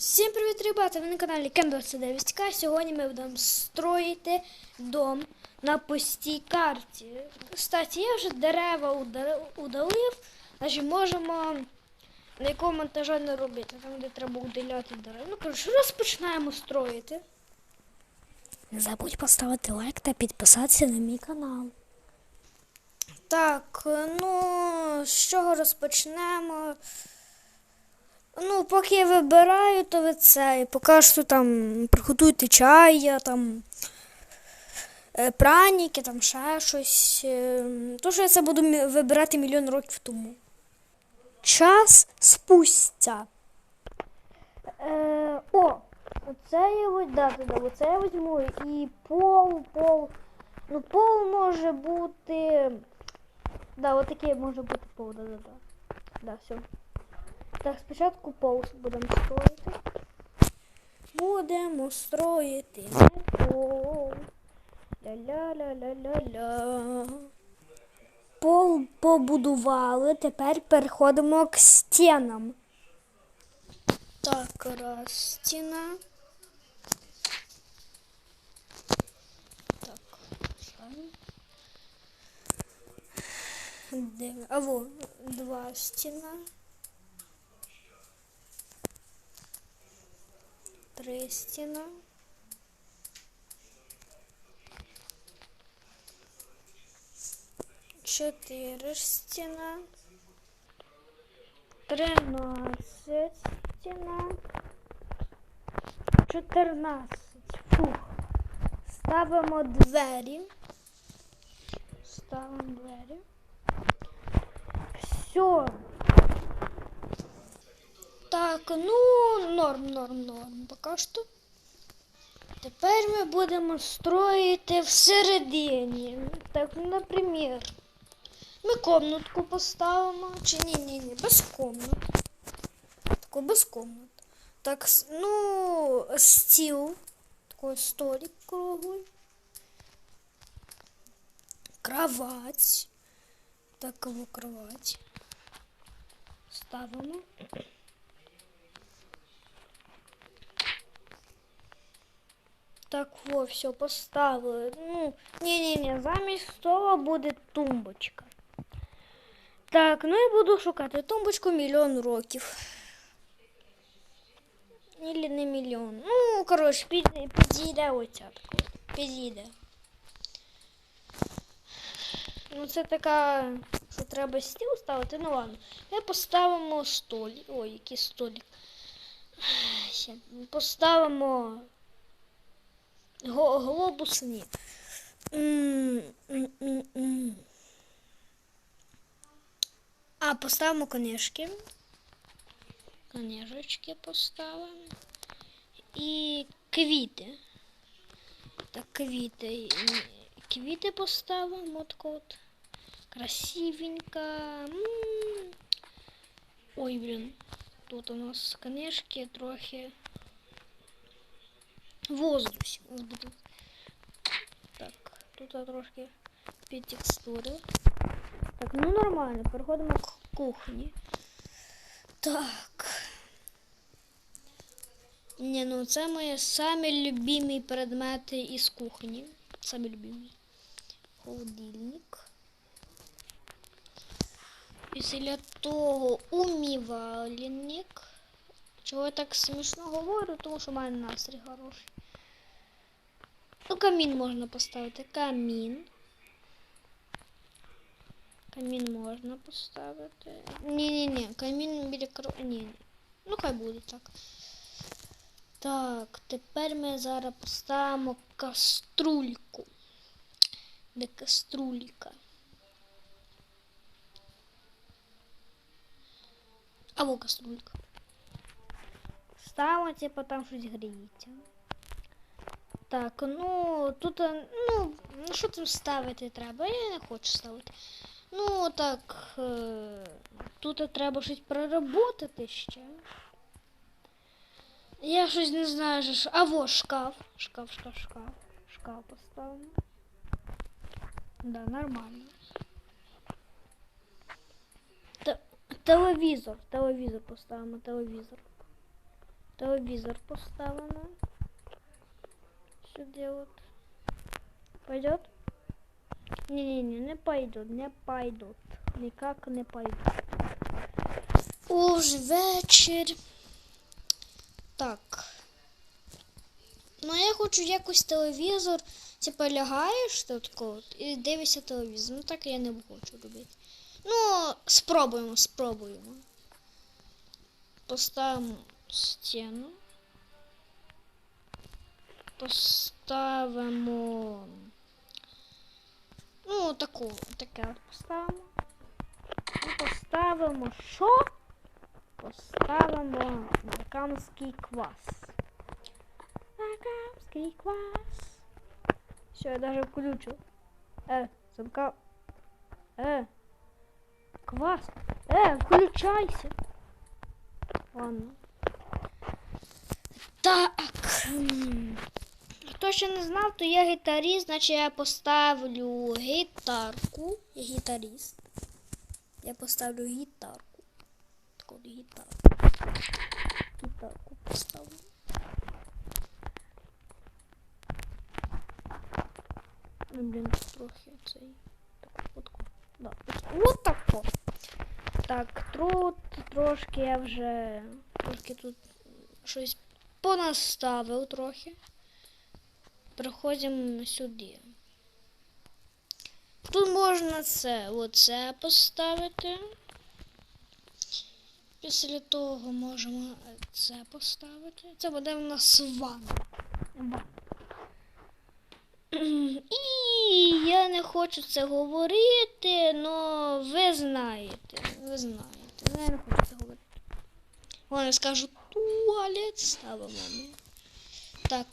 Всім привіт, ребята! Ви на каналі Кен29К. Сьогодні ми будемо строїти дом на пустій карті. Кстати, я вже дерева удалив, значить можемо ніякого монтажа не робити, там де треба удаляти дерева. Ну, коротше, розпочинаємо строїти. Не забудь поставити лайк та підписатися на мій канал. Так, ну з чого розпочнемо? Ну, поки я вибираю, то ви це. Поки що там приготуйте чай, я там е, праніки, там ще щось. Е, То, що я це буду вибирати мільйон років тому. Час спустя. Е, о, оце я да, да, оце я візьму і пол, пол. Ну, пол може бути. Да, отакий може бути пол, да, да, да. Да, все. Так, спочатку пол будемо строїти. Будемо строїти пол. Ля-ля-ля-ля-ля-ля. Пол побудували, тепер переходимо к стінам. Так, раз стіна. Так. Де? А во, два стіна. Три стіна. Чотири стіна. Тринадцять стіна. Чотирнадцять. Фух. Ставимо двері. Ставимо двері. Все. Так, ну, норм, норм, норм. Поки що. Тепер ми будемо строїти всередині. Так, наприклад. Ми комнатку поставимо. Чи ні, ні, ні, без комнат. Таку без комнат. Так, ну, стіл. Такой столик круглий. Кровать. Такову кровать. Ставимо. Так, во, все, поставили. Ну, ні-ні-ні, замість стола буде тумбочка. Так, ну я буду шукати тумбочку мільйон років. Ілі не мільйон. Ну, коротше, підійде, оця така. Підійде. Ну, це така, що треба стіл ставити. Ну ладно. Ми поставимо столик. Ой, який столик. Ще Поставимо глобус ні. А, поставимо конешки. Конежечки поставимо. І квіти. Так, квіти. Квіти поставимо. От от. Красивенько. Ой, блін. Тут у нас конешки трохи. Нас. Так, тут трошки підтекстурив. Так, ну нормально, переходимо к кухні. Так. Ні, ну це мої самі любимі предмети із кухні. Самі любимі. Холодильник. Після того умивальник. Чого я так смішно говорю, тому що в мене настрій хороший. Ну, камін можна поставити. Камін. Камін можна поставити. Ні-ні-ні, камін біля кро... Ні. Ну, хай буде так. Так, тепер ми зараз поставимо каструльку. Де каструлька? Або каструлька. Ставимо, типу, там щось гріється. Так, ну тут, е, ну, ну що там ставити треба? Я не хочу ставити. Ну так, е, тут треба щось проработати ще. Я щось не знаю, що. ж- А во шкаф. Шкаф, шкаф, шкаф. Шкаф поставимо. Да, нормально. Те- телевізор. Телевізор поставимо, телевізор. телевізор поставимо. Сюди от. Пойдет? Не-не-не, не пойдет, не пойдет. Никак не пойдет. Уж вечір. Так. Ну, я хочу якось телевізор. Типа лягаєш тут от, і дивишся телевізор. Ну так я не хочу робити. Ну, спробуємо, спробуємо. Поставимо стіну Поставимо. Ну, таку, таке от поставимо. І поставимо що? Поставимо марокканський квас. Марокканський квас. Все, я даже включу. Э, замка. Э, квас. Э, включайся. Ладно. Так. Хто ще не знав, то я гітаріст, значить я поставлю гітарку. Я гітаріст. Я поставлю гітарку. Так от гітарку. Гітарку поставлю. Ну, блін, трохи цей. Так, от, да, от так от. Так, тут трошки я вже трошки тут щось понаставив трохи. Переходимо сюди. Тут можна це, оце поставити. Після того можемо це поставити. Це буде в нас ванна. І я не хочу це говорити, але ви знаєте. Ви знаєте. Я не хочу це говорити. Вони скажу туалет ставимо. Так.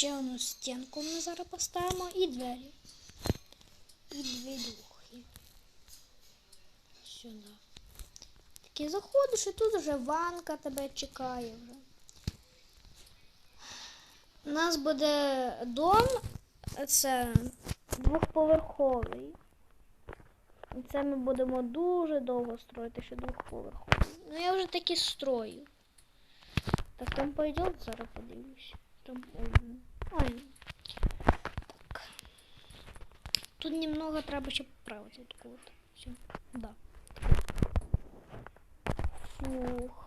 Ще одну стінку ми зараз поставимо і двері. І двері. Сюди. Такі заходиш і тут вже ванка тебе чекає вже. У нас буде дом, це двохповерховий. І це ми будемо дуже довго строїти, ще двохповерховий. Ну я вже таки строю. Так там пойдет, зараз подивлюсь. Там ой. Так. Тут немного треба ще поправити таку от. Все. Да. Фух.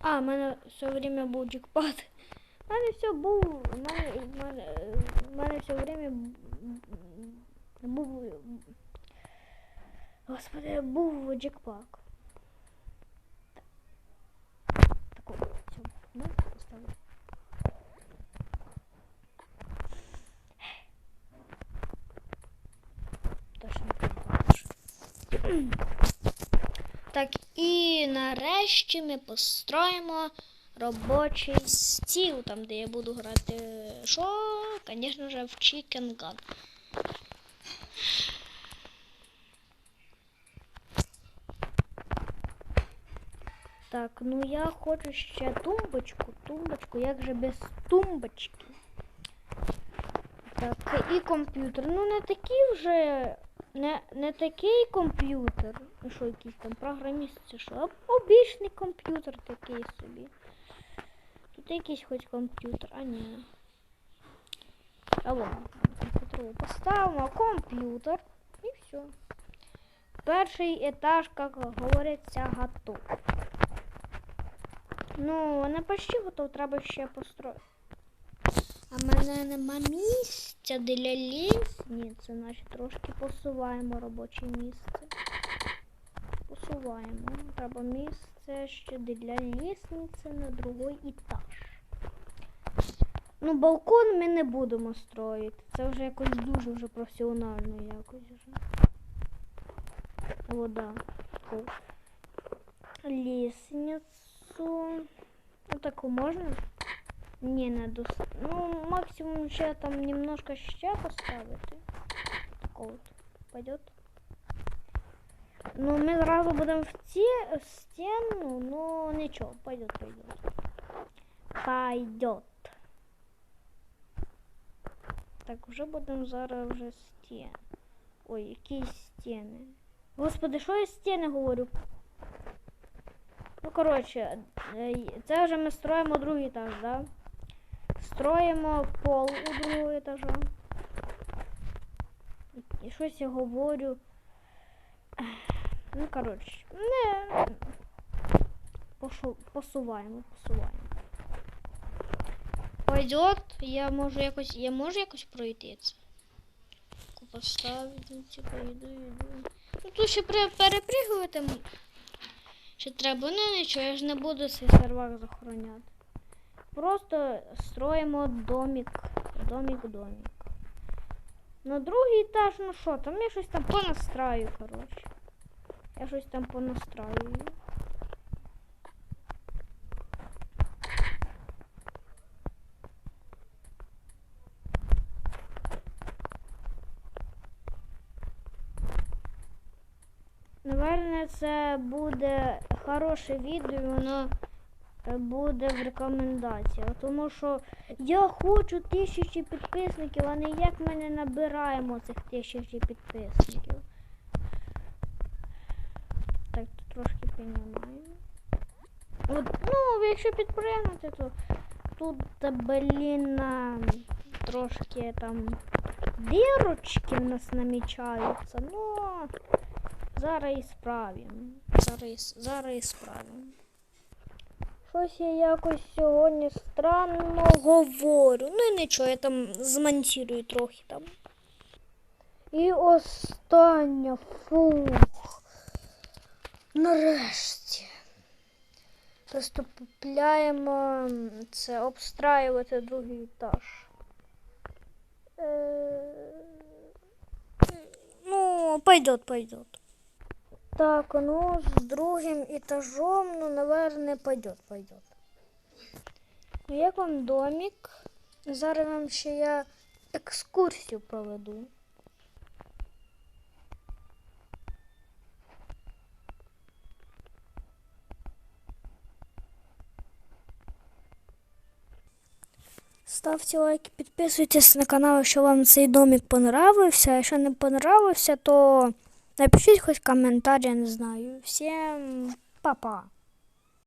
А, в мене все время був джекпот. У мене все був. У мене, в мене, все время б- був. Господи, був джекпак. Все, ну, поставлю. Точно не. Так, і нарешті ми построїмо робочий стіл, там, де я буду грати. Що? Звісно ж, в Chicken Gun. Так, ну я хочу ще тумбочку, тумбочку, як же без тумбочки. Так, і комп'ютер. Ну не такий вже. Не, не такий комп'ютер. Ну що, якийсь там програміст чи що, обічний комп'ютер такий собі. Тут якийсь хоч комп'ютер, а ні. А вон, комп'ютер. Поставимо комп'ютер і все. Перший етаж, як говориться, готов. Ну, не почти готов, треба ще построїти. А в мене нема місця для лісниці, значить трошки посуваємо робоче місце. Посуваємо. Треба місце ще для лісниці на другий етаж. Ну, балкон ми не будемо строїти. Це вже якось дуже вже професіонально якось вже. Вода. Лісницю. Ну таку можна? Ні, не дос... Ну, максимум ще там немножко ще поставити. Так от. Пойдет? Ну, ми зразу будемо в ці в стіну, ну нічого, пойдет, пойдет. Пойдет. Так, вже будемо зараз вже стіни. Ой, які стіни. Господи, що я стіни говорю? Ну, коротше, е, це вже ми строїмо другий етаж, да? Строїмо пол у другого етажа. І- щось я говорю. Ну, коротше, не. Посуваємо, посуваємо. Пойдет, я можу якось. Я можу якось пройти це. Поставити, типу, йду, йду. Ну тут ще при- перепригувати ще треба. Ну нічого, я ж не буду цей сервак захороняти. Просто строїмо домик. Домик, домик. На другий етаж, ну що, там я щось там понастраю, коротше. Я щось там понастраю. Наверное, це буде хороше відео, воно е, буде в рекомендаціях. Тому що я хочу тисячі підписників, а не як ми не набираємо цих тисячі підписників. Так, тут трошки піднімаємо. От, ну, якщо підпригнути, то тут, блін, трошки там дірочки в нас намічаються. Ну, зараз і справимо. Зараз, зараз і справимо. Щось я якось сьогодні странно говорю. Ну і нічого, я там змонтірую трохи там. І остання фух. Нарешті. Просто це обстраювати другий етаж. Е, Ну, пойдет, пойдет. Так, ну, с другим этажом, ну, наверное, пойдет, пойдет. Ну, як вам домик? Зараз вам ще я екскурсію проведу. Ставте лайки, підписуйтесь на канал, якщо вам цей домик понравився. Якщо не понравився, то напишіть хоч коментар, я не знаю. Всім па-па.